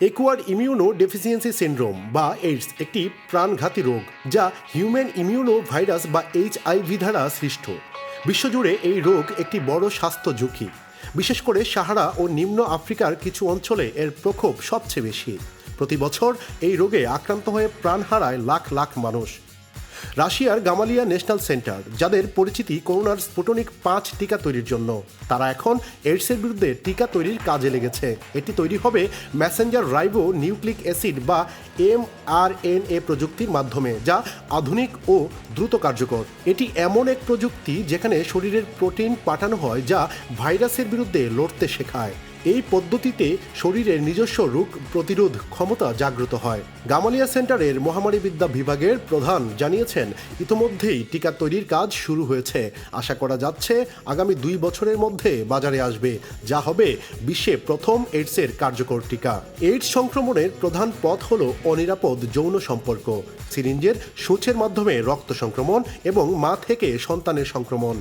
একুয়ার immuno deficiency syndrome বা AIDS একটি প্রাণঘাতী রোগ যা হিউম্যান ইমিউনো ভাইরাস বা এইচআইভি দ্বারা সৃষ্ট। বিশ্বজুড়ে এই রোগ একটি বড় স্বাস্থ্য ঝুঁকি। বিশেষ করে সাহারা ও নিম্ন আফ্রিকার কিছু অঞ্চলে এর প্রকোপ সবচেয়ে বেশি। প্রতি বছর এই রোগে আক্রান্ত হয়ে প্রাণ হারায় লাখ লাখ মানুষ। রাশিয়ার গামালিয়া ন্যাশনাল সেন্টার, যাদের পরিচিতি করোনার স্পুটনিক পাঁচ টিকা তৈরির জন্য। তারা এখন এইডসের বিরুদ্ধে টিকা তৈরির কাজে লেগেছে। এটি তৈরি হবে ম্যাসেঞ্জার রাইবো নিউক্লিক অ্যাসিড বা এম আর এন এ প্রযুক্তির মাধ্যমে, যা আধুনিক ও দ্রুত কার্যকর। এটি এমন এক প্রযুক্তি যেখানে শরীরের প্রোটিন পাঠানো হয় যা ভাইরাসের বিরুদ্ধে লড়তে শেখায়। এই পদ্ধতিতে শরীরের নিজস্ব রোগ প্রতিরোধ ক্ষমতা জাগ্রত হয়। গামালিয়া সেন্টারের মহামারী বিদ্যা বিভাগের প্রধান জানিয়েছেন, ইতোমধ্যেই টিকা তৈরির কাজ শুরু হয়েছে। আশা করা যাচ্ছে আগামী দুই বছরের মধ্যে বাজারে আসবে। যা হবে বিশ্বে প্রথম এইডসের কার্যকর টিকা। এইডস সংক্রমণের প্রধান পথ হল অনিরাপদ যৌন সম্পর্ক, সিরিঞ্জের সূচের মাধ্যমে রক্ত সংক্রমণ এবং মা থেকে সন্তানের সংক্রমণ।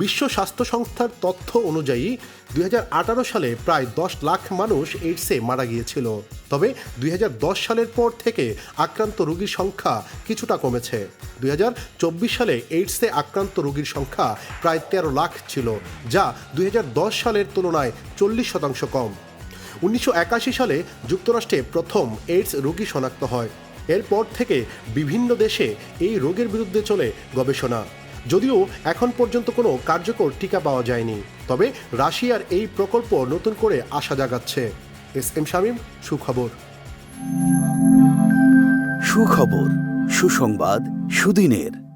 বিশ্ব স্বাস্থ্য সংস্থার তথ্য অনুযায়ী দুই হাজার আঠারো সালে প্রায় দশ লাখ মানুষ এইডসে মারা গিয়েছিল। তবে দুই হাজার দশ সালের পর থেকে আক্রান্ত রোগীর সংখ্যা কিছুটা কমেছে। দুই হাজার চব্বিশ সালে এইডসে আক্রান্ত রোগীর সংখ্যা প্রায় তেরো লাখ ছিল, যা দুই হাজার দশ সালের তুলনায় চল্লিশ শতাংশ কম। উনিশশো একাশি সালে যুক্তরাষ্ট্রে প্রথম এইডস রোগী শনাক্ত হয়। এরপর থেকে বিভিন্ন দেশে এই রোগের বিরুদ্ধে চলে গবেষণা। যদিও এখন পর্যন্ত কোনো কার্যকর টিকা পাওয়া যায়নি। তবে রাশিয়ার এই প্রকল্প নতুন করে আশা জাগাচ্ছে। এস এম শামীম, সুখবর। সুখবর, সুসংবাদ, সুদিনের।